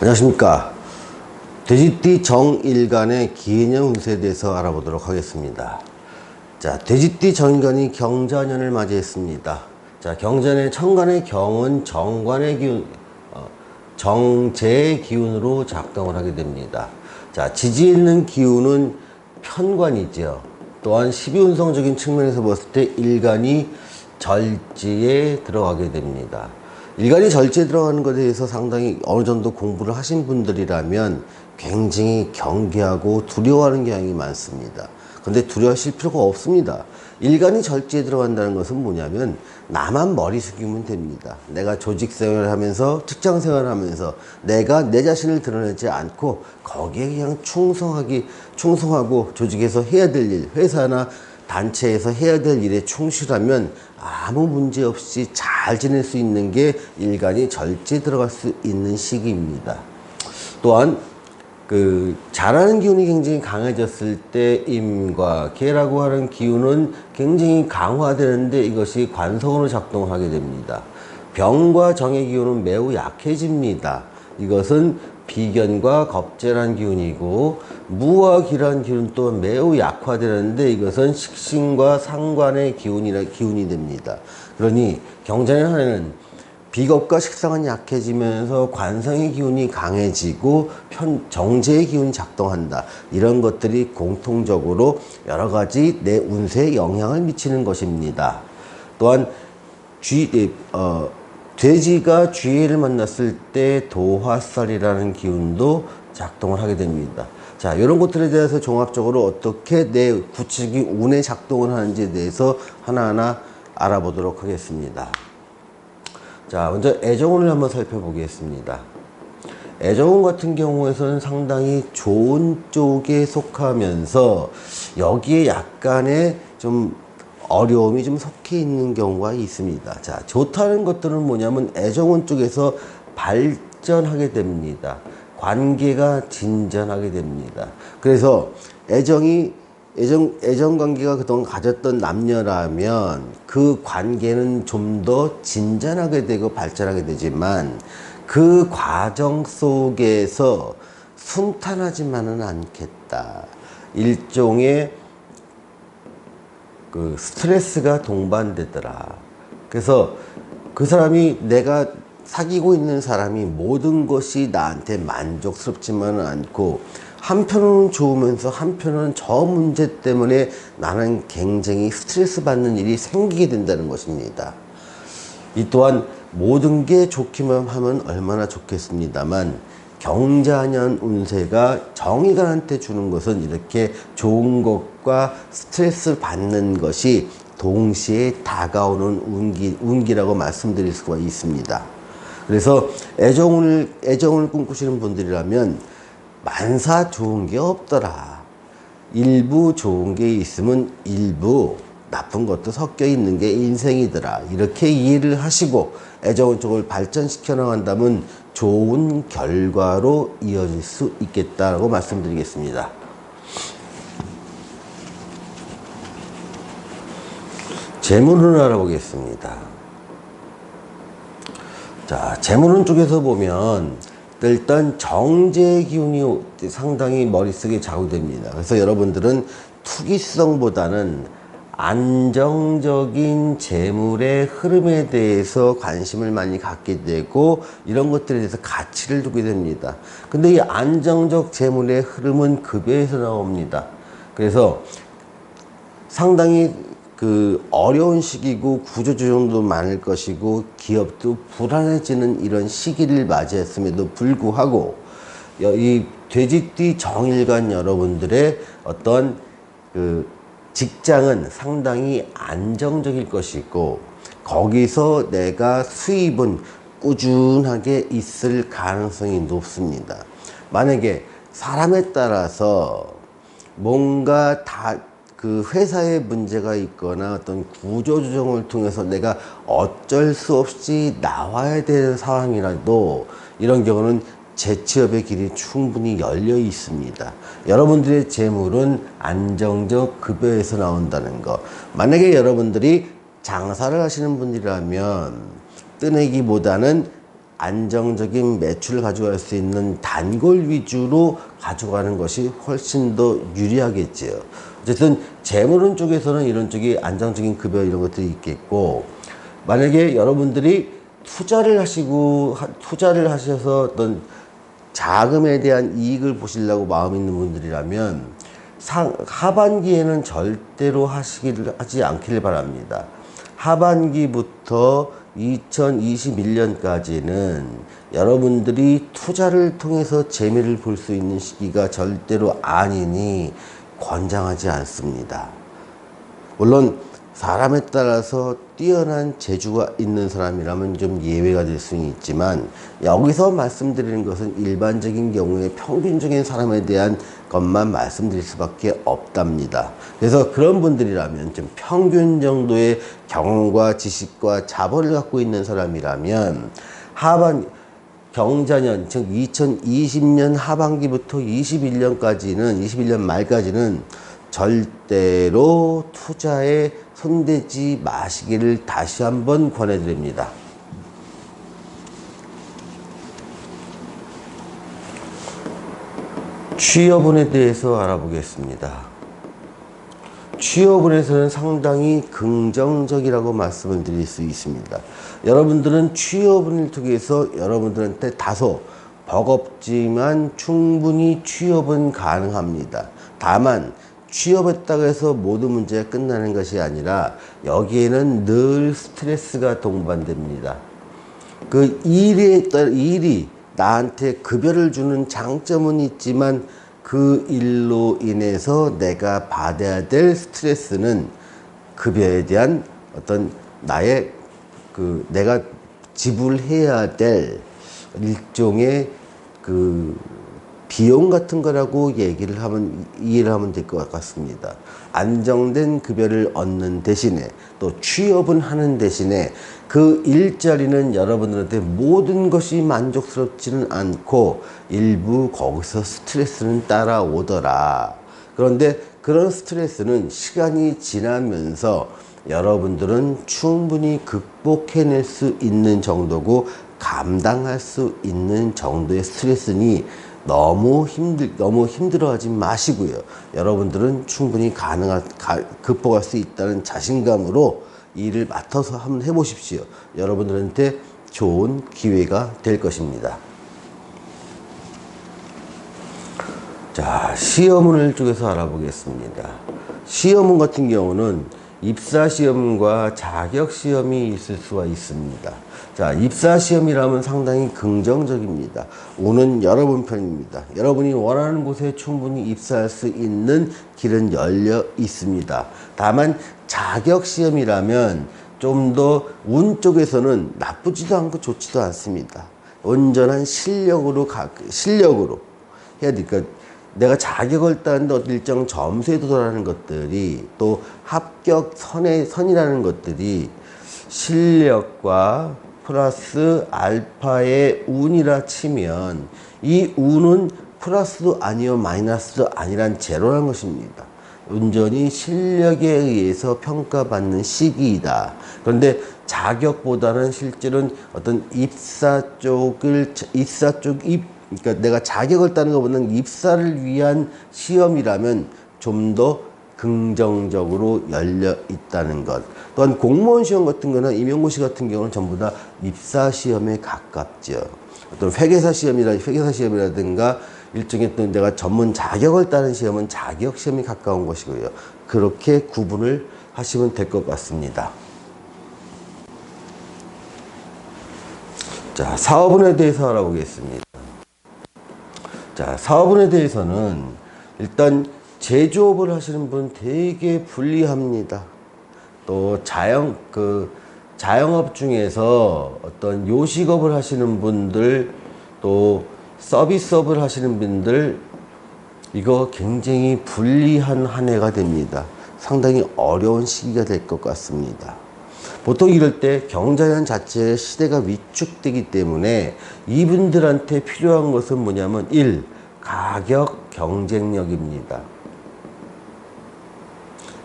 안녕하십니까. 돼지띠 정일간의 기인년 운세에 대해서 알아보도록 하겠습니다. 자, 돼지띠 정일간이 경자년을 맞이했습니다. 자, 경자년의 천간의 경은 정관의 기운, 어, 정제의 기운으로 작동을 하게 됩니다. 자, 지지 있는 기운은 편관이죠. 또한 12운성적인 측면에서 봤을 때 일간이 절지에 들어가게 됩니다. 일간이 절제에 들어가는 것에 대해서 상당히 어느 정도 공부를 하신 분들이라면 굉장히 경계하고 두려워하는 경향이 많습니다. 근데 두려워하실 필요가 없습니다. 일간이 절제에 들어간다는 것은 뭐냐면 나만 머리 숙이면 됩니다. 내가 조직 생활을 하면서 직장 생활을 하면서 내가 내 자신을 드러내지 않고 거기에 그냥 충성하기 충성하고 조직에서 해야 될 일, 회사나 단체에서 해야 될 일에 충실하면 아무 문제 없이 잘 지낼 수 있는 게 일간이 절제 들어갈 수 있는 시기입니다. 또한 그 잘하는 기운이 굉장히 강해졌을 때 임과 개라고 하는 기운은 굉장히 강화되는데 이것이 관성으로 작동을 하게 됩니다. 병과 정의 기운은 매우 약해집니다. 이것은 비견과 겁재란 기운이고 무와 기란 기운 또한 매우 약화되는데 이것은 식신과 상관의 기운이라 기운이 됩니다. 그러니 경자년 한해는 비겁과 식상은 약해지면서 관성의 기운이 강해지고 편, 정제의 기운이 작동한다. 이런 것들이 공통적으로 여러 가지 내 운세에 영향을 미치는 것입니다. 또한 쥐, 어, 돼지가 쥐를 만났을 때 도화살이라는 기운도 작동을 하게 됩니다. 자, 이런 것들에 대해서 종합적으로 어떻게 내 구축이 운에 작동을 하는지에 대해서 하나하나 알아보도록 하겠습니다. 자, 먼저 애정운을 한번 살펴보겠습니다. 애정운 같은 경우에서는 상당히 좋은 쪽에 속하면서 여기에 약간의 좀 어려움이 좀 속해 있는 경우가 있습니다. 자, 좋다는 것들은 뭐냐면 애정운 쪽에서 발전하게 됩니다. 관계가 진전하게 됩니다. 그래서 애정이 애정, 애정 관계가 그동안 가졌던 남녀라면 그 관계는 좀 더 진전하게 되고 발전하게 되지만 그 과정 속에서 순탄하지만은 않겠다. 일종의 그 스트레스가 동반되더라. 그래서 그 사람이 내가 사귀고 있는 사람이 모든 것이 나한테 만족스럽지만은 않고 한편으로는 좋으면서 한편으로는 저 문제 때문에 나는 굉장히 스트레스 받는 일이 생기게 된다는 것입니다. 이 또한 모든 게 좋기만 하면 얼마나 좋겠습니다만 경자년 운세가 정의관한테 주는 것은 이렇게 좋은 것 과 스트레스 받는 것이 동시에 다가오는 운기, 운기라고 말씀드릴 수가 있습니다. 그래서 애정을, 애정을 꿈꾸시는 분들이라면 만사 좋은 게 없더라. 일부 좋은 게 있으면 일부 나쁜 것도 섞여 있는 게 인생이더라. 이렇게 이해를 하시고 애정 쪽을 발전시켜 나간다면 좋은 결과로 이어질 수 있겠다라고 말씀드리겠습니다. 재물을 알아보겠습니다. 자, 재물운 쪽에서 보면 일단 정제 기운이 상당히 머릿속에 자극됩니다. 그래서 여러분들은 투기성보다는 안정적인 재물의 흐름에 대해서 관심을 많이 갖게 되고 이런 것들에 대해서 가치를 두게 됩니다. 근데 이 안정적 재물의 흐름은 급여에서 나옵니다. 그래서 상당히 그 어려운 시기고 구조조정도 많을 것이고 기업도 불안해지는 이런 시기를 맞이했음에도 불구하고 이 돼지띠 정일간 여러분들의 어떤 그 직장은 상당히 안정적일 것이고 거기서 내가 수입은 꾸준하게 있을 가능성이 높습니다. 만약에 사람에 따라서 뭔가 다 그 회사에 문제가 있거나 어떤 구조조정을 통해서 내가 어쩔 수 없이 나와야 되는 상황이라도 이런 경우는 재취업의 길이 충분히 열려 있습니다. 여러분들의 재물은 안정적 급여에서 나온다는 것. 만약에 여러분들이 장사를 하시는 분이라면 뜨내기보다는 안정적인 매출을 가져갈 수 있는 단골 위주로 가져가는 것이 훨씬 더 유리하겠지요. 어쨌든 재물운 쪽에서는 이런 쪽이 안정적인 급여 이런 것들이 있겠고 만약에 여러분들이 투자를 하시고 하- 투자를 하셔서 어떤 자금에 대한 이익을 보시려고 마음 있는 분들이라면 상, 하반기에는 절대로 하시기를 하지 않기를 바랍니다. 하반기부터 2021년까지는 여러분들이 투자를 통해서 재미를 볼 수 있는 시기가 절대로 아니니 권장하지 않습니다. 물론 사람에 따라서 뛰어난 재주가 있는 사람이라면 좀 예외가 될 수는 있지만 여기서 말씀드리는 것은 일반적인 경우에 평균적인 사람에 대한 것만 말씀드릴 수밖에 없답니다. 그래서 그런 분들이라면 좀 평균 정도의 경험과 지식과 자본을 갖고 있는 사람이라면 하반 경자년 즉 2020년 하반기부터 21년까지는 21년 말까지는 절대로 투자에 손대지 마시기를 다시 한번 권해드립니다. 취업운에 대해서 알아보겠습니다. 취업운에서는 상당히 긍정적이라고 말씀을 드릴 수 있습니다. 여러분들은 취업운을 통해서 여러분들한테 다소 버겁지만 충분히 취업은 가능합니다. 다만 취업했다고 해서 모든 문제가 끝나는 것이 아니라 여기에는 늘 스트레스가 동반됩니다. 그 일에 따라 일이 나한테 급여를 주는 장점은 있지만 그 일로 인해서 내가 받아야 될 스트레스는 급여에 대한 어떤 나의 그 내가 지불해야 될 일종의 그 비용 같은 거라고 얘기를 하면 이해를 하면 될 것 같습니다. 안정된 급여를 얻는 대신에 또 취업은 하는 대신에 그 일자리는 여러분들한테 모든 것이 만족스럽지는 않고 일부 거기서 스트레스는 따라오더라. 그런데 그런 스트레스는 시간이 지나면서 여러분들은 충분히 극복해낼 수 있는 정도고 감당할 수 있는 정도의 스트레스니 너무 힘들 너무 힘들어하지 마시고요. 여러분들은 충분히 가능한 가, 극복할 수 있다는 자신감으로 일을 맡아서 한번 해보십시오. 여러분들한테 좋은 기회가 될 것입니다. 자, 시험을 쪽에서 알아보겠습니다. 시험은 같은 경우는 입사 시험과 자격 시험이 있을 수가 있습니다. 자, 입사 시험이라면 상당히 긍정적입니다. 오는 여러분 편입니다. 여러분이 원하는 곳에 충분히 입사할 수 있는 길은 열려 있습니다. 다만 자격 시험이라면 좀 더 운 쪽에서는 나쁘지도 않고 좋지도 않습니다. 온전한 실력으로 가, 실력으로 해야 되니까 내가 자격을 따는데 어떤 일정 점수에 도달하는 것들이 또 합격 선의 선이라는 것들이 실력과 플러스 알파의 운이라 치면 이 운은 플러스도 아니요 마이너스도 아니란 제로라는 것입니다. 온전히 실력에 의해서 평가받는 시기이다. 그런데 자격보다는 실제로는 어떤 입사 쪽을 입사 쪽 입, 그러니까 내가 자격을 따는 것보다는 입사를 위한 시험이라면 좀 더 긍정적으로 열려 있다는 것. 또한 공무원 시험 같은 거나 임용고시 같은 경우는 전부 다 입사 시험에 가깝죠. 어떤 회계사 시험이라 회계사 시험이라든가 일종의 어떤 내가 전문 자격을 따는 시험은 자격 시험이 가까운 것이고요. 그렇게 구분을 하시면 될 것 같습니다. 자, 사업운에 대해서 알아보겠습니다. 자, 사업운에 대해서는 일단 제조업을 하시는 분 되게 불리합니다. 또 자영 그 자영업 중에서 어떤 요식업을 하시는 분들 또 서비스업을 하시는 분들 이거 굉장히 불리한 한 해가 됩니다. 상당히 어려운 시기가 될 것 같습니다. 보통 이럴 때 경자년 자체의 시대가 위축되기 때문에 이분들한테 필요한 것은 뭐냐면 1. 가격 경쟁력입니다.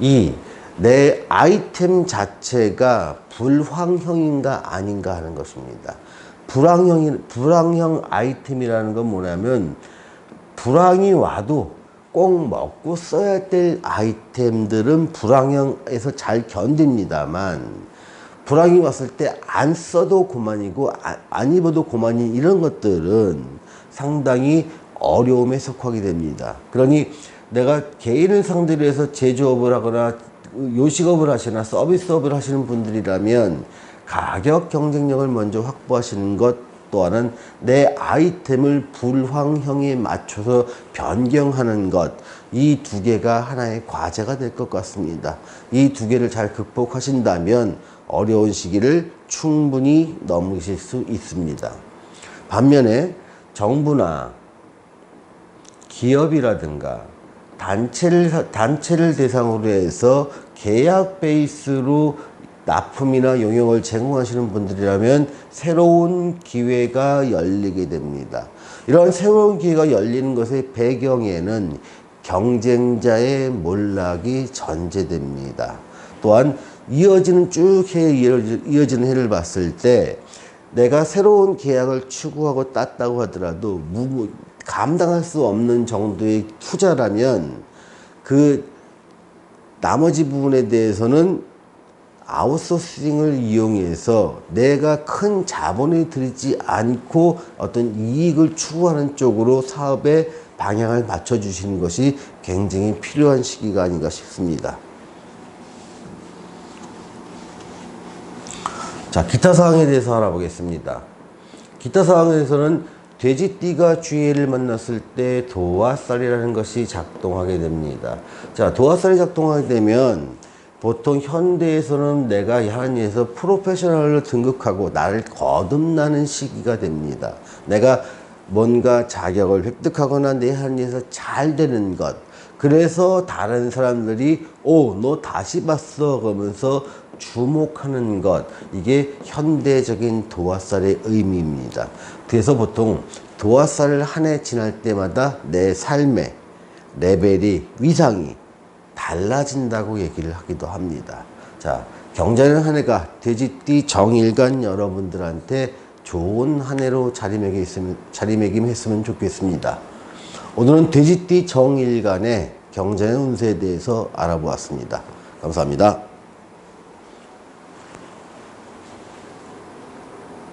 2. 내 아이템 자체가 불황형인가 아닌가 하는 것입니다. 불황형 불황형 아이템이라는 건 뭐냐면 불황이 와도 꼭 먹고 써야 될 아이템들은 불황형에서 잘 견딥니다만 불황이 왔을 때 안 써도 그만이고 아- 안 입어도 그만이 이런 것들은 상당히 어려움에 속하게 됩니다. 그러니 내가 개인을 상대로 해서 제조업을 하거나 요식업을 하시나 서비스업을 하시는 분들이라면 가격 경쟁력을 먼저 확보하시는 것 또한은 내 아이템을 불황형에 맞춰서 변경하는 것 이 두 개가 하나의 과제가 될 것 같습니다. 이 두 개를 잘 극복하신다면 어려운 시기를 충분히 넘으실 수 있습니다. 반면에 정부나 기업이라든가 단체를 단체를 대상으로 해서 계약 베이스로 납품이나 용역을 제공하시는 분들이라면 새로운 기회가 열리게 됩니다. 이런 새로운 기회가 열리는 것의 배경에는 경쟁자의 몰락이 전제됩니다. 또한 이어지는 쭉해 이어지는 해를 봤을 때 내가 새로운 계약을 추구하고 땄다고 하더라도 무, 감당할 수 없는 정도의 투자라면 그 나머지 부분에 대해서는 아웃소싱을 이용해서 내가 큰 자본을 들이지 않고 어떤 이익을 추구하는 쪽으로 사업의 방향을 맞춰주시는 것이 굉장히 필요한 시기가 아닌가 싶습니다. 자, 기타 사항에 대해서 알아보겠습니다. 기타 사항에서는 돼지띠가 주의를 만났을 때 도화살이라는 것이 작동하게 됩니다. 자, 도화살이 작동하게 되면 보통 현대에서는 내가 한의에서 프로페셔널로 등극하고 나를 거듭나는 시기가 됩니다. 내가 뭔가 자격을 획득하거나 내 한의에서 잘 되는 것. 그래서 다른 사람들이 오, 너 다시 봤어. 그러면서 주목하는 것. 이게 현대적인 도화살의 의미입니다. 그래서 보통 도화살을 한 해 지날 때마다 내 삶의 레벨이, 위상이 달라진다고 얘기를 하기도 합니다. 자, 경자는 한 해가 돼지띠 정일간 여러분들한테 좋은 한 해로 자리매김 했으면, 자리매김 했으면 좋겠습니다. 오늘은 돼지띠 정일간의 경자의 운세에 대해서 알아보았습니다. 감사합니다.